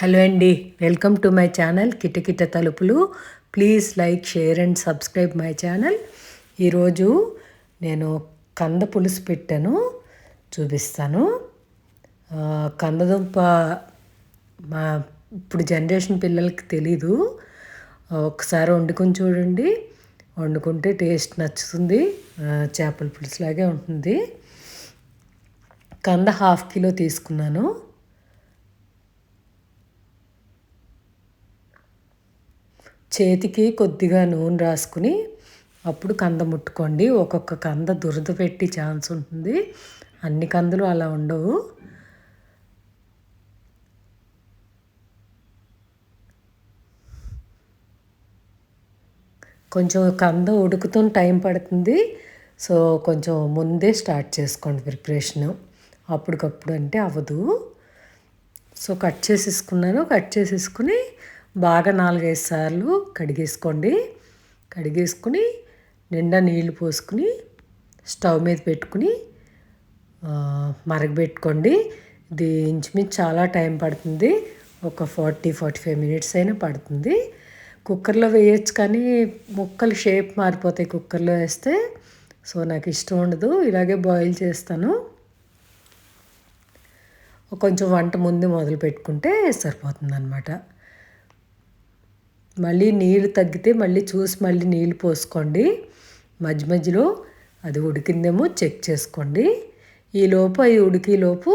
Hello అండి welcome to my channel కిటకిట తలుపులు. Please like share and subscribe my channel. ఈరోజు నేను కంద పులుసు పెట్టాను చూపిస్తాను. కందదుంప మా ఇప్పుడు జనరేషన్ పిల్లలకి తెలీదు. ఒకసారి వండుకొని చూడండి. వండుకుంటే టేస్ట్ నచ్చుతుంది. చేపల పులుసులాగే ఉంటుంది. కంద హాఫ్ కిలో తీసుకున్నాను. చేతికి కొద్దిగా నూనె రాసుకుని అప్పుడు కంద ముట్టుకోండి. ఒక్కొక్క కంద దురద పెట్టి ఛాన్స్ ఉంటుంది. అన్ని కందులు అలా ఉండవు. కొంచెం కంద ఉడుకుతున్న టైం పడుతుంది. సో కొంచెం ముందే స్టార్ట్ చేసుకోండి ప్రిపరేషను. అప్పటికప్పుడు అంటే అవ్వదు. సో కట్ చేసేసుకున్నాను. కట్ చేసేసుకుని బాగా నాలుగైదు సార్లు కడిగేసుకోండి. కడిగేసుకుని నిండా నీళ్ళు పోసుకుని స్టవ్ మీద పెట్టుకుని మరగబెట్టుకోండి. ఇది ఇంచుమించు చాలా టైం పడుతుంది. ఒక ఫార్టీ ఫార్టీ ఫైవ్ మినిట్స్ అయినా పడుతుంది. కుక్కర్లో వేయచ్చు కానీ ముక్కలు షేప్ మారిపోతాయి కుక్కర్లో వేస్తే. సో నాకు ఇష్టం ఉండదు. ఇలాగే బాయిల్ చేస్తాను. కొంచెం వంట ముందు మొదలు పెట్టుకుంటే సరిపోతుంది అనమాట మళ్ళీ నీళ్ళు తగ్గితే మళ్ళీ చూసి మళ్ళీ నీళ్ళు పోసుకోండి. మధ్య మధ్యలో అది ఉడికిందేమో చెక్ చేసుకోండి. ఈలోపు అవి ఉడికిలోపు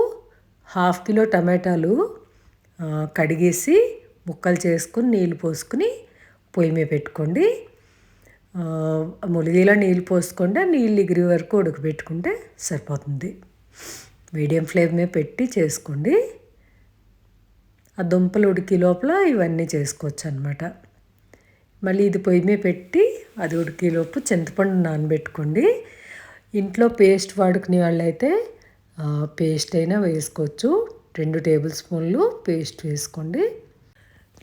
హాఫ్ కిలో టమాటాలు కడిగేసి ముక్కలు చేసుకుని నీళ్ళు పోసుకుని పొయ్యి మీద పెట్టుకోండి. ములిగిలో నీళ్ళు పోసుకోండి. నీళ్ళు ఎగిరి వరకు ఉడకబెట్టుకుంటే సరిపోతుంది. మీడియం ఫ్లేమ్ మీద పెట్టి చేసుకోండి. ఆ దుంపలు ఉడికి లోపల ఇవన్నీ చేసుకోవచ్చు అనమాట మళ్ళీ ఇది పొయ్యి మీద పెట్టి అది ఉడికేలోపు చింతపండు నానబెట్టుకోండి. ఇంట్లో పేస్ట్ వాడుకునే వాళ్ళైతే పేస్ట్ అయినా వేసుకోవచ్చు. రెండు టేబుల్ స్పూన్లు పేస్ట్ వేసుకోండి.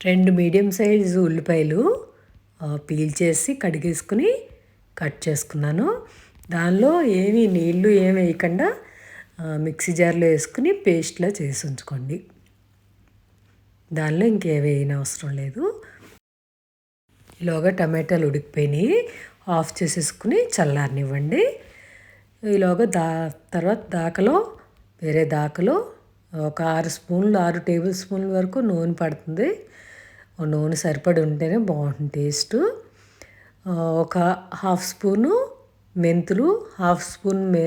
రెండు మీడియం సైజు ఉల్లిపాయలు పీల్ చేసి కడిగేసుకుని కట్ చేసుకున్నాను. దానిలో ఏమీ నీళ్ళు ఏమి వేయకుండా మిక్సీ జార్లో వేసుకుని పేస్ట్లా చేసి ఉంచుకోండి. దానిలో ఇంకేవేయని అవసరం లేదు. ఈలోగా టమాటాలు ఉడికిపోయినాయి. ఆఫ్ చేసేసుకుని చల్లారనివ్వండి. ఈలోగా దా తర్వాత దాకలో వేరే దాకలో ఒక ఆరు స్పూన్లు ఆరు టేబుల్ స్పూన్ల వరకు నూనె పడుతుంది. నూనె సరిపడి ఉంటేనే బాగుంటుంది టేస్ట్. ఒక హాఫ్ స్పూను మెంతులు హాఫ్ స్పూన్ మే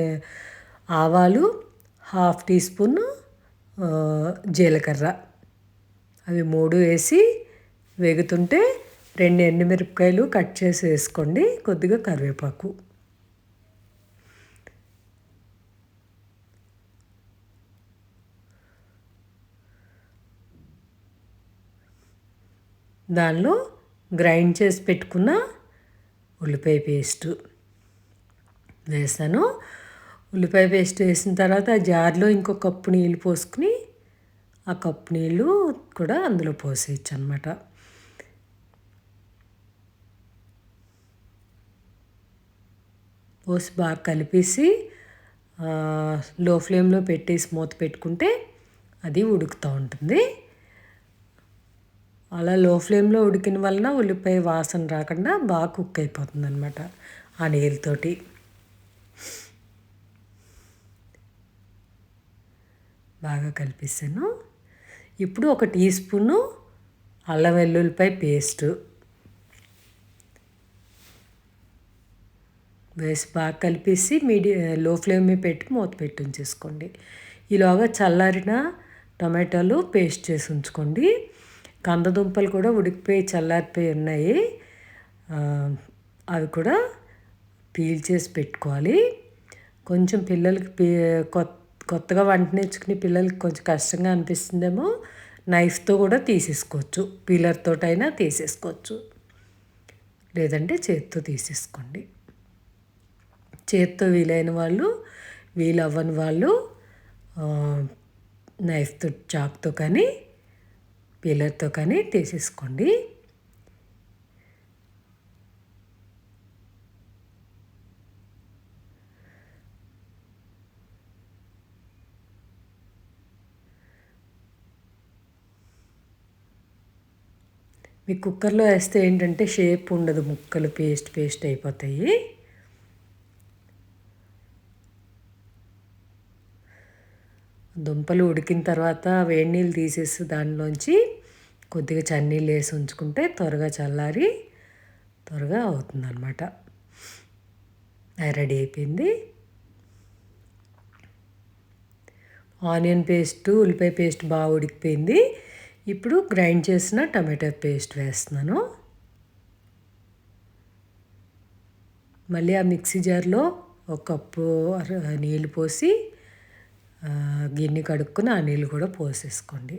ఆవాలు హాఫ్ టీ స్పూన్ జీలకర్ర. అవి మూడు వేసి వేగుతుంటే రెండు ఎండుమిరపకాయలు కట్ చేసి వేసుకోండి. కొద్దిగా కరివేపాకు. దానిలో గ్రైండ్ చేసి పెట్టుకున్న ఉల్లిపాయ పేస్ట్ వేసాను. ఉల్లిపాయ పేస్ట్ వేసిన తర్వాత ఆ జార్లో ఇంకో కప్పు నీళ్ళు పోసుకుని ఆ కప్పు నీళ్ళు కూడా అందులో పోసేయచ్చు అనమాట పోసి బాగా కలిపేసి లో ఫ్లేమ్లో పెట్టేసి మూత పెట్టుకుంటే అది ఉడుకుతూ ఉంటుంది. అలా లో ఫ్లేమ్లో ఉడికిన వలన ఉల్లిపాయ వాసన రాకుండా బాగా కుక్ అయిపోతుంది అనమాట ఆ నీళ్ళతోటి. బాగా కలిపేసాను. ఇప్పుడు ఒక టీ స్పూను అల్లం వెల్లుల్లిపాయ పేస్టు వేసి బాగా కలిపేసి మీడియం లో ఫ్లేమ్ మీద పెట్టి మూత పెట్టి ఉంచేసుకోండి. ఈలోగా చల్లారిన టమాటాలు పేస్ట్ చేసి ఉంచుకోండి. కందదుంపలు కూడా ఉడికిపోయి చల్లారిపోయి ఉన్నాయి. అవి కూడా పీల్ చేసి పెట్టుకోవాలి. కొంచెం పిల్లలకి పీ కొత్తగా వంట నేర్చుకునే పిల్లలకి కొంచెం కష్టంగా అనిపిస్తుందేమో నైఫ్తో కూడా తీసేసుకోవచ్చు. పీలర్తోటైనా తీసేసుకోవచ్చు. లేదంటే చేతితో తీసేసుకోండి. చేత్తో వీలైన వాళ్ళు వీలు అవ్వని వాళ్ళు నైఫ్తో చాక్తో కానీ పీలర్తో కానీ తీసేసుకోండి. మీ కుక్కర్లో వేస్తే ఏంటంటే షేప్ ఉండదు ముక్కలు పేస్ట్ పేస్ట్ అయిపోతాయి. దుంపలు ఉడికిన తర్వాత వేడి నీళ్ళు తీసేసి దానిలోంచి కొద్దిగా చన్నీళ్ళు వేసి ఉంచుకుంటే త్వరగా చల్లారి త్వరగా అవుతుంది అనమాట రెడీ అయిపోయింది. ఆనియన్ పేస్ట్ ఉల్లిపాయ పేస్ట్ బాగా ఉడికిపోయింది. ఇప్పుడు గ్రైండ్ చేసిన టమాటో పేస్ట్ వేస్తున్నాను. మళ్ళీ ఆ మిక్సీ జార్లో ఒక కప్పు నీళ్ళు పోసి గిన్నె కడుక్కుని ఆ నీళ్ళు కూడా పోసేసుకోండి.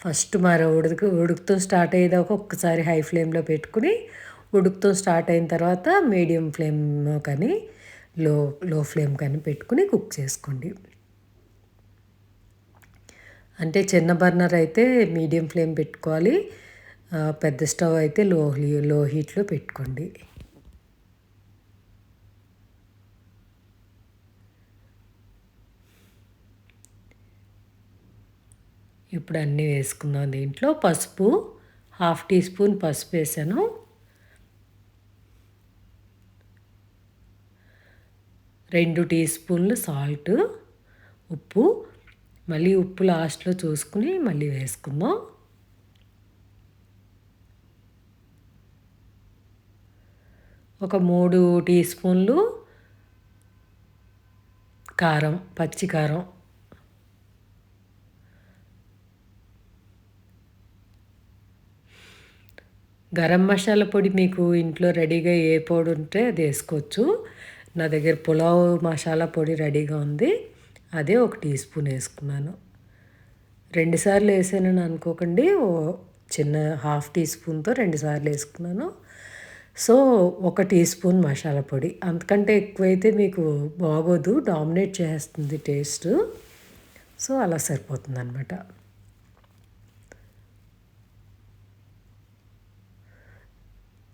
ఫస్ట్ మరో ఉడుకు ఉడుకుతూ స్టార్ట్ అయ్యేదాకా ఒక్కసారి హై ఫ్లేమ్లో పెట్టుకుని ఉడుకుతో స్టార్ట్ అయిన తర్వాత మీడియం ఫ్లేమ్ కానీ లో లో ఫ్లేమ్ కానీ పెట్టుకుని కుక్ చేసుకోండి. అంటే చిన్న బర్నర్ అయితే మీడియం ఫ్లేమ్ పెట్టుకోవాలి. పెద్ద స్టవ్ అయితే లో లో హీట్లో పెట్టుకోండి. ఇప్పుడు అన్నీ వేసుకుందాం దీంట్లో. పసుపు హాఫ్ టీ స్పూన్ పసుపు వేసాను. రెండు టీ స్పూన్లు సాల్ట్ ఉప్పు. మళ్ళీ ఉప్పు లాస్ట్లో చూసుకుని మళ్ళీ వేసుకుందాం. ఒక మూడు టీ స్పూన్లు కారం పచ్చి కారం. గరం మసాలా పొడి మీకు ఇంట్లో రెడీగా ఏ పొడి ఉంటే అది వేసుకోవచ్చు. నా దగ్గర పులావ్ మసాలా పొడి రెడీగా ఉంది. అదే ఒక టీ స్పూన్ వేసుకున్నాను. రెండుసార్లు వేసానని అనుకోకండి. ఓ చిన్న హాఫ్ టీ స్పూన్తో రెండుసార్లు వేసుకున్నాను. సో ఒక టీ స్పూన్ మసాలా పొడి. అంతకంటే ఎక్కువైతే మీకు బాగోదు. డామినేట్ చేస్తుంది టేస్ట్. సో అలా సరిపోతుంది అనమాట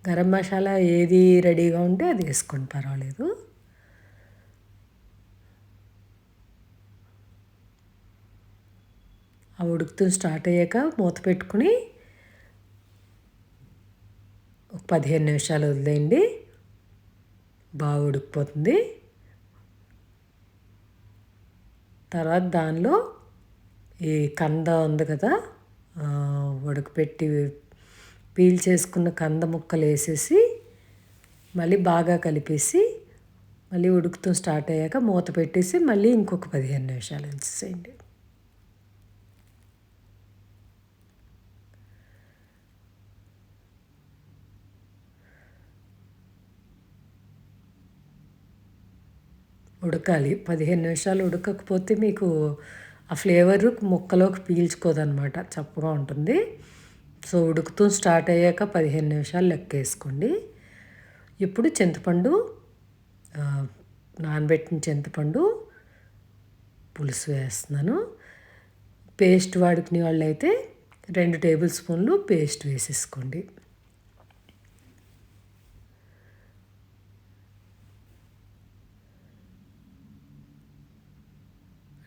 గరం మసాలా ఏది రెడీగా ఉంటే అది వేసుకోండి. పర్వాలేదు. ఆ ఉడుకుతూ స్టార్ట్ అయ్యాక మూత పెట్టుకుని ఒక పదిహేను నిమిషాలు వదిలేయండి. బాగా ఉడికిపోతుంది. తర్వాత దానిలో ఈ కంద ఉంది కదా ఉడకపెట్టి పీల్ చేసుకున్న కంద ముక్కలు వేసేసి మళ్ళీ బాగా కలిపేసి మళ్ళీ ఉడుకుతూ స్టార్ట్ అయ్యాక మూత పెట్టేసి మళ్ళీ ఇంకొక పదిహేను నిమిషాలు ఉంచేసేయండి. ఉడకాలి. పదిహేను నిమిషాలు ఉడకకపోతే మీకు ఆ ఫ్లేవర్ ముక్కలోకి పీల్చుకోదనమాట. చప్పగా ఉంటుంది. సో ఉడుకుతూ స్టార్ట్ అయ్యాక పదిహేను నిమిషాలు లెక్కేసుకోండి. ఇప్పుడు చింతపండు నానబెట్టిన చింతపండు పులుసు వేస్తున్నాను. పేస్ట్ వాడుకునే వాళ్ళైతే రెండు టేబుల్ స్పూన్లు పేస్ట్ వేసేసుకోండి.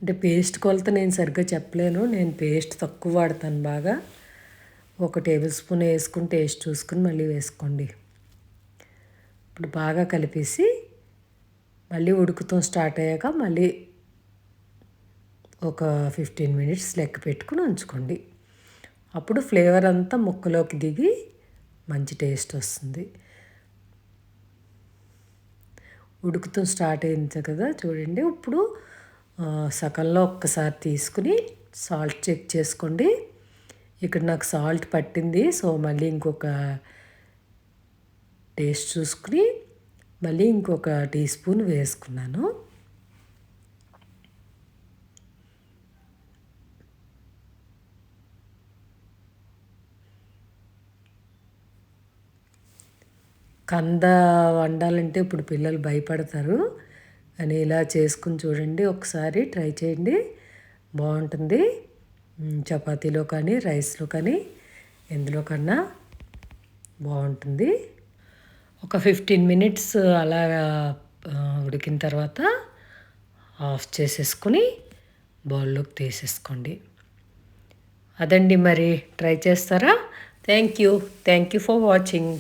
అంటే పేస్ట్ కొలత నేను సరిగ్గా చెప్పలేను. నేను పేస్ట్ తక్కువ వాడతాను బాగా. ఒక టేబుల్ స్పూన్ వేసుకుని టేస్ట్ చూసుకుని మళ్ళీ వేసుకోండి. ఇప్పుడు బాగా కలిపేసి మళ్ళీ ఉడుకుతాం స్టార్ట్ అయ్యాక మళ్ళీ ఒక ఫిఫ్టీన్ మినిట్స్ లెక్క పెట్టుకుని ఉంచుకోండి. అప్పుడు ఫ్లేవర్ అంతా ముక్కలోకి దిగి మంచి టేస్ట్ వస్తుంది. ఉడుకుతూ స్టార్ట్ అయింది కదా చూడండి. ఇప్పుడు సగంలో ఒక్కసారి తీసుకుని సాల్ట్ చెక్ చేసుకోండి. ఇక్కడ నాకు సాల్ట్ పట్టింది సో మళ్ళీ ఇంకొక టేస్ట్ చూసుకుని మళ్ళీ ఇంకొక టీ స్పూన్ వేసుకున్నాను. కంద వండాలంటే ఇప్పుడు పిల్లలు భయపడతారు. అని ఇలా చేసుకుని చూడండి. ఒకసారి ట్రై చేయండి. బాగుంటుంది. చపాతీలో కానీ రైస్లో కానీ ఎందులో కన్నా బాగుంటుంది. ఒక ఫిఫ్టీన్ మినిట్స్ అలా ఉడికిన తర్వాత ఆఫ్ చేసేసుకుని బౌల్లోకి తీసేసుకోండి. అదండి మరి. ట్రై చేస్తారా? Thank you. Thank you for watching.